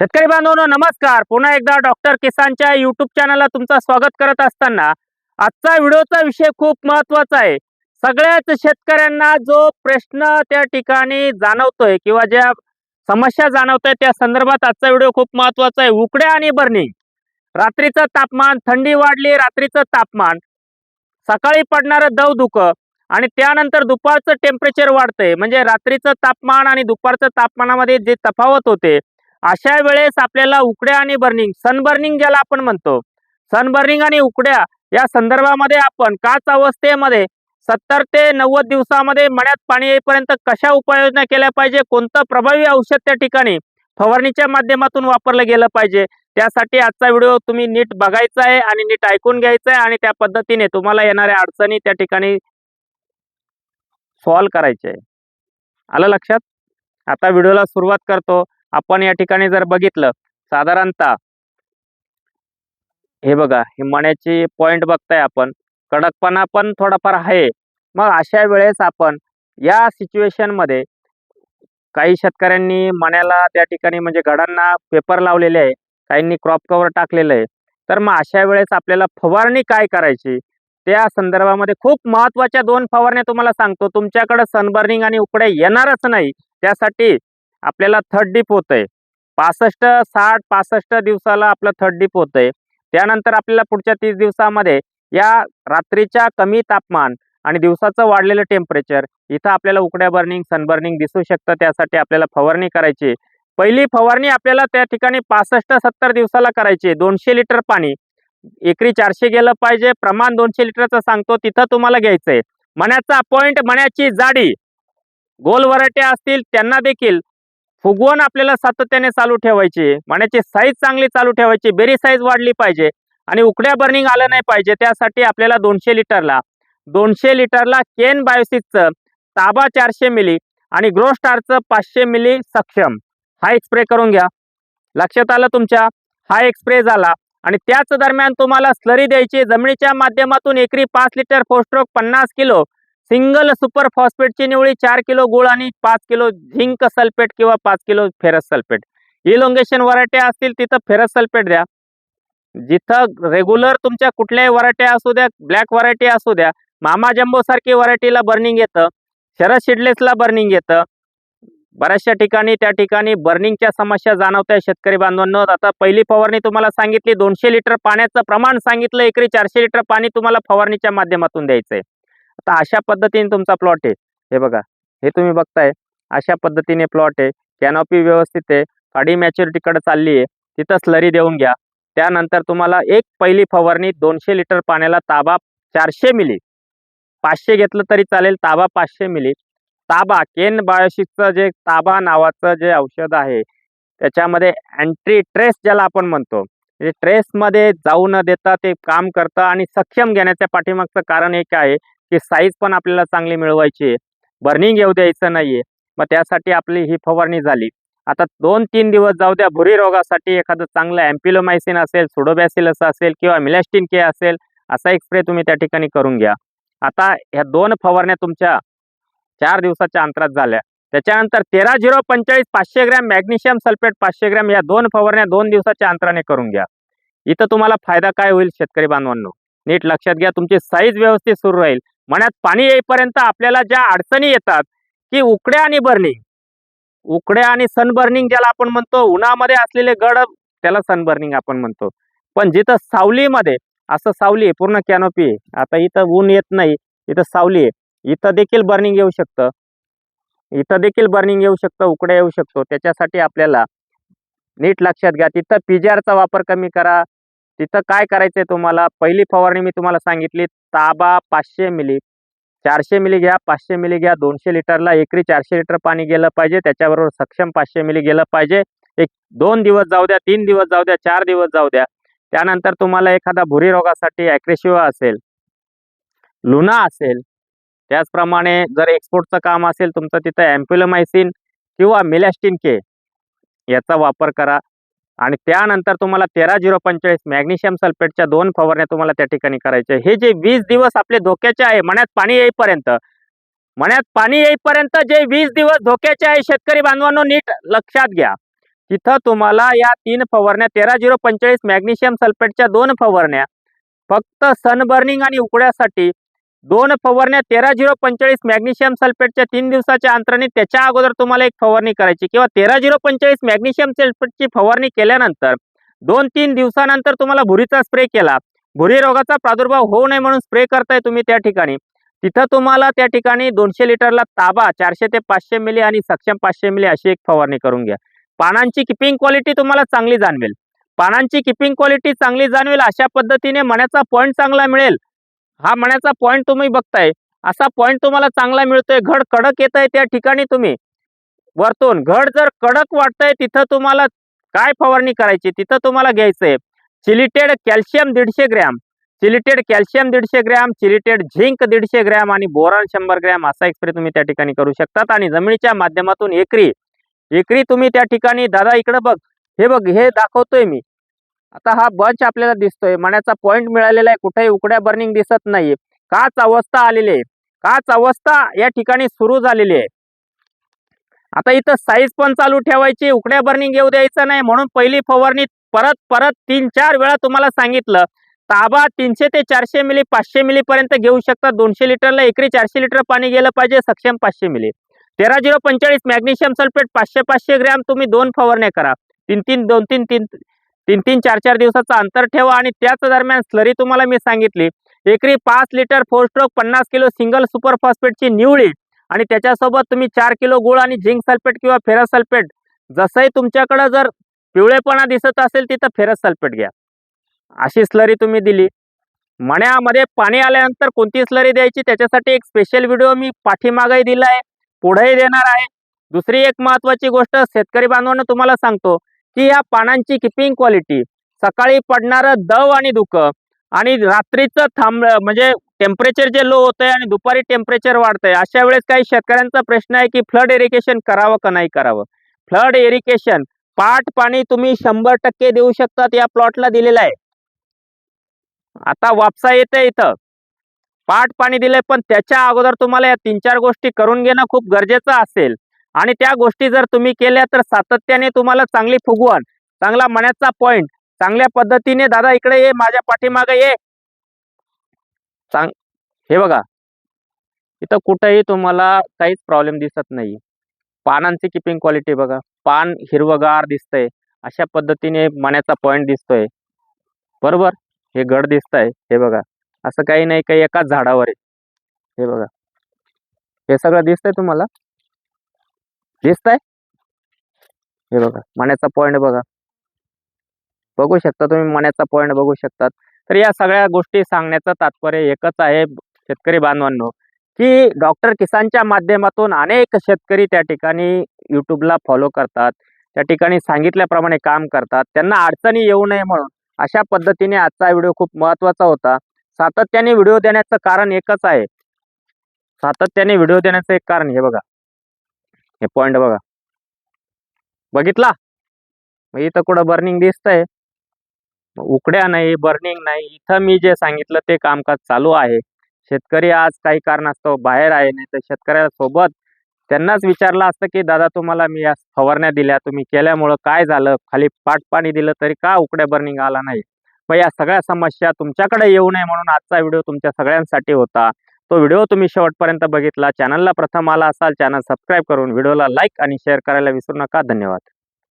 शेतकरी बांधवांनो नमस्कार. पुन्हा एकदा डॉक्टर किसानच्या युट्यूब चॅनलला तुमचं स्वागत करत असताना आजचा व्हिडिओचा विषय खूप महत्त्वाचा आहे. सगळ्याच शेतकऱ्यांना जो प्रश्न त्या ठिकाणी जाणवतोय किंवा ज्या समस्या जाणवतोय त्या संदर्भात आजचा व्हिडिओ खूप महत्त्वाचा आहे. उकड्या आणि बर्निंग. रात्रीचं तापमान थंडी वाढली रात्रीचं तापमान. सकाळी पडणारं दव धुकं आणि त्यानंतर दुपारचं टेम्परेचर वाढतंय. म्हणजे रात्रीचं तापमान आणि दुपारचं तापमानामध्ये जे तफावत होते अशा वेळेस आपल्याला उकड्या आणि बर्निंग सनबर्निंग ज्याला आपण म्हणतो. सनबर्निंग आणि उकड्या या संदर्भामध्ये आपण काच अवस्थेमध्ये सत्तर ते नव्वद दिवसामध्ये मण्यात पाणी येईपर्यंत कशा उपाययोजना केल्या पाहिजे? कोणतं प्रभावी औषध त्या ठिकाणी फवारणीच्या माध्यमातून वापरलं गेलं पाहिजे? त्यासाठी आजचा व्हिडिओ तुम्ही नीट बघायचा आहे आणि नीट ऐकून घ्यायचा आहे आणि त्या पद्धतीने तुम्हाला येणाऱ्या अडचणी त्या ठिकाणी सॉल्व करायचे आहे. आलं लक्षात? आता व्हिडिओला सुरुवात करतो. आपण या ठिकाणी जर बघितलं साधारणतः हे बघा हे मण्याची पॉइंट बघताय आपण. कडकपणा पण थोडाफार आहे. मग अशा वेळेस आपण या सिच्युएशनमध्ये काही शेतकऱ्यांनी मण्याला त्या ठिकाणी म्हणजे घडांना पेपर लावलेले आहे काहींनी क्रॉप कव्हर टाकलेलं आहे. तर मग अशा वेळेस आपल्याला फवारणी काय करायची? त्या संदर्भामध्ये खूप महत्त्वाच्या दोन फवारण्या तुम्हाला सांगतो. तुमच्याकडे सनबर्निंग आणि उकड्या येणारच नाही. त्यासाठी आपल्याला थर्ड डिप होतंय. पासष्ट साठ पासष्ट दिवसाला आपलं थर्ड डिप होतंय. त्यानंतर आपल्याला पुढच्या तीस दिवसामध्ये या रात्रीच्या कमी तापमान आणि दिवसाचं वाढलेलं टेम्परेचर इथं आपल्याला उकड्या बर्निंग सनबर्निंग दिसू शकतं. त्यासाठी आपल्याला फवारणी करायची. पहिली फवारणी आपल्याला त्या ठिकाणी पासष्ट सत्तर दिवसाला करायची. दोनशे लिटर पाणी. एकरी चारशे गेलं पाहिजे. प्रमाण दोनशे लिटरचं सांगतो. तिथं तुम्हाला घ्यायचंय. मण्याचा पॉइंट मण्याची जाडी. गोल वराट्या असतील त्यांना देखील हो, फुगवण आपल्याला सातत्याने चालू ठेवायची. मण्याची साईज चांगली चालू ठेवायची. बेरी साईज वाढली पाहिजे. आणि उकड्या बर्निंग आलं नाही पाहिजे. त्यासाठी आपल्याला दोनशे लिटरला दोनशे लिटरला केन बायोसिसचं ताबा चारशे मिली आणि ग्रो स्टारचं पाचशे मिली सक्षम. हा एक्सप्रे करून घ्या. लक्षात आलं तुमच्या? हा एक्सप्रे झाला. आणि त्याच दरम्यान तुम्हाला स्लरी द्यायची. जमिनीच्या माध्यमातून एकरी पाच लिटर फोस्ट्रोक पन्नास किलो सिंगल सुपर फॉस्फेटची निवळी चार किलो गुळ आणि पाच किलो झिंक सल्फेट किंवा पाच किलो फेरस सल्फेट. इलोंगेशन वराट्या असतील तिथं फेरस सल्फेट द्या. जिथं रेग्युलर तुमच्या कुठल्याही व्हरायटी असू द्या ब्लॅक व्हरायटी असू द्या मामा जम्बो सारखी व्हरायटीला बर्निंग येतं शरद शिडलेसला बर्निंग येतं. बऱ्याचशा ठिकाणी त्या ठिकाणी बर्निंगच्या समस्या जाणवत्या शेतकरी बांधवांनो. आता पहिली फवारणी तुम्हाला सांगितली दोनशे लिटर पाण्याचं प्रमाण सांगितलं एकरी चारशे लिटर पाणी तुम्हाला फवारणीच्या माध्यमातून द्यायचंय. आता अशा पद्धतीने तुमचा प्लॉट आहे. हे बघा हे तुम्ही बघताय. अशा पद्धतीने प्लॉट आहे. कॅनॉपी व्यवस्थित आहे. काडी मॅच्युरिटीकडे चालली आहे. तिथं स्लरी देऊन घ्या. त्यानंतर तुम्हाला एक पहिली फवारणी दोनशे लिटर पाण्याला ताबा चारशे मिली पाचशे घेतलं तरी चालेल ताबा पाचशे मिली ताबा केन बायोशिकचं जे ताबा नावाचं जे औषध आहे त्याच्यामध्ये अँटी ट्रेस ज्याला आपण म्हणतो म्हणजे ट्रेसमध्ये जाऊ न देता ते काम करतं आणि सक्षम घेण्याच्या पाठीमागचं कारण एक आहे त्याची साईज पण आपल्याला चांगली मिळवायची आहे. बर्निंग येऊ द्यायचं नाहीये. मग त्यासाठी आपली ही फवारणी झाली. आता दोन तीन दिवस जाऊ द्या भुरी रोगासाठी एखादं चांगलं अँपिलोमायसिन असेल सुडोबॅसिलस असेल किंवा मिलॅस्टिन के असेल असा एक स्प्रे तुम्ही त्या ठिकाणी करून घ्या. आता ह्या दोन फवारण्या तुमच्या चार दिवसाच्या अंतरात झाल्या. त्याच्यानंतर तेरा झिरो पंचेचाळीस पाचशे ग्रॅम मॅग्नेशियम सल्फेट पाचशे ग्रॅम या दोन फवारण्या दोन दिवसाच्या अंतराने करून घ्या. इथं तुम्हाला फायदा काय होईल शेतकरी बांधवांनो? नीट लक्षात घ्या तुमची साईज व्यवस्थित सुरू राहील. मण्यात पाणी येईपर्यंत आपल्याला ज्या अडचणी येतात की उकड्या आणि बर्निंग उकड्या आणि सनबर्निंग ज्याला आपण म्हणतो उन्हामध्ये असलेले गड त्याला सनबर्निंग आपण म्हणतो. पण जिथं सावलीमध्ये असं सावली आहे पूर्ण कॅनोपी आहे. आता इथं ऊन येत नाही इथं सावली आहे. इथं देखील बर्निंग येऊ शकतं. इथं देखील बर्निंग येऊ शकतं उकड्या येऊ शकतो. त्याच्यासाठी आपल्याला नीट लक्षात घ्या तिथं पीजीआरचा वापर कमी करा. तिथं काय करायचंय तुम्हाला? पहिली फवारणी मी तुम्हाला सांगितली ताबा पाचशे मिली चारशे मिली घ्या पाचशे मिली घ्या दोनशे लिटरला एकरी चारशे लिटर पाणी गेलं पाहिजे त्याच्याबरोबर सक्षम पाचशे मिली गेलं पाहिजे. एक दोन दिवस जाऊ द्या तीन दिवस जाऊ द्या चार दिवस जाऊ द्या. त्यानंतर तुम्हाला एखादा भुरी रोगासाठी ॲक्रेशिवा असेल लुना असेल त्याचप्रमाणे जर एक्सपोर्टचं काम असेल तुमचं तिथं अँप्युलोमायसिन किंवा मिलॅस्टिन के याचा वापर करा. आणि त्यानंतर तुम्हाला तेरा झिरो पंचेचाळीस मॅग्नेशियम सल्फेटच्या दोन फवारण्या तुम्हाला त्या ठिकाणी करायच्या. हे जे वीस दिवस आपले धोक्याचे आहे मण्यात पाणी येईपर्यंत मण्यात पाणी येईपर्यंत जे वीस दिवस धोक्याचे आहे शेतकरी बांधवांनो नीट लक्षात घ्या. तिथं तुम्हाला या तीन फवारण्या तेरा झिरो पंचेचाळीस मॅग्नेशियम सल्फेटच्या दोन फवारण्या फक्त सनबर्निंग आणि उकड्यासाठी दोन फवारण्या तेरा झिरो पंचेचाळीस मॅग्नेशियम सल्फेटच्या तीन दिवसाच्या अंतराने त्याच्या अगोदर तुम्हाला एक फवारणी करायची किंवा तेरा झिरो पंचेचाळीस मॅग्नेशियम सल्फेटची फवारणी केल्यानंतर दोन तीन दिवसानंतर तुम्हाला भुरीचा स्प्रे केला. भुरी रोगाचा प्रादुर्भाव होऊ नये म्हणून स्प्रे करताय तुम्ही त्या ठिकाणी. तिथं तुम्हाला त्या ठिकाणी दोनशे लिटरला ताबा चारशे ते पाचशे मिली आणि सक्षम पाचशे मिली अशी एक फवारणी करून घ्या. पानांची किपिंग क्वालिटी तुम्हाला चांगली जाणवेल. पानांची किपिंग क्वालिटी चांगली जाणवेल अशा पद्धतीने मण्याचा पॉईंट चांगला मिळेल. हा म्हणायचा पॉईंट तुम्ही बघताय. असा पॉईंट तुम्हाला चांगला मिळतोय. घड कडक येत आहे त्या ठिकाणी तुम्ही. वरतून घड जर कडक वाटतंय तिथं तुम्हाला काय फवारणी करायची? तिथं तुम्हाला घ्यायचंय. चिलिटेड कॅल्शियम दीडशे ग्रॅम. चिलिटेड कॅल्शियम दीडशे ग्रॅम चिलिटेड झिंक दीडशे ग्रॅम आणि बोरॉन शंभर ग्रॅम असा एक्सप्रे तुम्ही त्या ठिकाणी करू शकतात. आणि जमिनीच्या माध्यमातून एकरी. एकरी तुम्ही त्या ठिकाणी दादा इकडे बघ. हे बघ हे दाखवतोय मी. आता हा बंच आपल्याला दिसतोय. मण्याचा पॉइंट मिळालेला आहे. कुठेही उकड्या बर्निंग दिसत नाहीये. काच अवस्था आलेली आहे. काच अवस्था या ठिकाणी सुरू झालेली आहे. आता इथं साईज पण चालू ठेवायची. उकड्या बर्निंग येऊ द्यायचं नाही म्हणून पहिली फवारणी परत परत तीन चार वेळा तुम्हाला सांगितलं. ताबा तीनशे ते चारशे मिली पाचशे मिली पर्यंत घेऊ शकता. दोनशे लिटरला एकरी चारशे लिटर पाणी गेलं पाहिजे. सक्षम पाचशे मिली. तेरा झिरो पंचेचाळीस मॅग्नेशियम सल्फेट पाचशे पाचशे ग्रॅम तुम्ही दोन फवारण्या करा. तीन तीन दोन तीन तीन तीन तीन चार चार दिवसाचं अंतर ठेवा आणि त्याच दरम्यान स्लरी तुम्हाला मी सांगितली. एकरी पाच लिटर फोर स्ट्रोक पन्नास किलो सिंगल सुपर फॉस्फेटची निवळी आणि त्याच्यासोबत तुम्ही चार किलो गुळ आणि झिंक सल्फेट किंवा फेरस सल्फेट जसंही तुमच्याकडं जर पिवळेपणा दिसत असेल तिथं फेरस सल्फेट घ्या. अशी स्लरी तुम्ही दिली. मण्यामध्ये पाणी आल्यानंतर कोणती स्लरी द्यायची त्याच्यासाठी एक स्पेशल व्हिडिओ मी पाठीमागही दिला आहे पुढेही देणार आहे. दुसरी एक महत्त्वाची गोष्ट शेतकरी बांधवांना तुम्हाला सांगतो. की या पानांची किपिंग क्वालिटी सकाळी पडणारं दव आणि धुकं. आणि रात्रीचं थांब म्हणजे टेम्परेचर जे लो होतंय आणि दुपारी टेम्परेचर वाढतंय अशा वेळेस काही शेतकऱ्यांचा प्रश्न आहे की फ्लड इरिगेशन करावं का नाही करावं? फ्लड इरिगेशन पाट पाणी तुम्ही शंभर टक्के देऊ शकतात या प्लॉटला दिलेलं आहे. आता वापसा येते इथं. पाट पाणी दिलंय पण त्याच्या अगोदर तुम्हाला या तीन चार गोष्टी करून घेणं खूप गरजेचं असेल. आणि त्या गोष्टी जर तुम्ही केल्या तर सातत्याने तुम्हाला चांगली फुगवण चांगला मनाचा पॉइंट चांगल्या पद्धतीने दादा इकडे ये माझ्या पाठीमागे ये. चांग हे बघा. इथं कुठेही तुम्हाला काहीच प्रॉब्लेम दिसत नाही. पानांची किपिंग क्वालिटी बघा. पान हिरवगार दिसतंय. अशा पद्धतीने मण्याचा पॉइंट दिसतोय. बरोबर? हे गड दिसतंय. हे बघा. असं काही नाही काही एकाच झाडावर आहे. हे बघा. हे सगळं दिसतंय तुम्हाला? दिसतंय? हे बघा मण्याचा पॉइंट बघा. बघू शकता तुम्ही मण्याचा पॉइंट बघू शकतात. तर या सगळ्या गोष्टी सांगण्याचं तात्पर्य एकच आहे शेतकरी बांधवांनो की डॉक्टर किसानच्या माध्यमातून अनेक शेतकरी त्या ठिकाणी युट्यूबला फॉलो करतात. त्या ठिकाणी सांगितल्याप्रमाणे काम करतात. त्यांना अडचणी येऊ नये म्हणून अशा पद्धतीने आजचा व्हिडिओ खूप महत्त्वाचा होता. सातत्याने व्हिडिओ देण्याचं कारण एकच आहे. सातत्याने व्हिडिओ देण्याचं एक कारण हे बघा. हे पॉइंट बघा. बघितला? मग इथं कुठं बर्निंग दिसतंय? उकड्या नाही बर्निंग नाही. इथं मी जे सांगितलं ते कामकाज चालू आहे. शेतकरी आज काही कारणास्तव बाहेर आहे नाही तर शेतकऱ्यासोबत त्यांनाच विचारलं असतं की दादा तुम्हाला मी या फवारण्या दिल्या तुम्ही केल्यामुळं काय झालं? खाली पाट पाणी दिलं तरी का उकड्या बर्निंग आला नाही? मग या सगळ्या समस्या तुमच्याकडे येऊ नये म्हणून आजचा व्हिडिओ तुमच्या सगळ्यांसाठी होता. तो व्हिडिओ तुम्ही शेवटपर्यंत बघितला चॅनलला प्रथम आला असाल चॅनल सबस्क्राईब करून व्हिडिओला लाईक आणि शेअर करायला विसरू नका. धन्यवाद.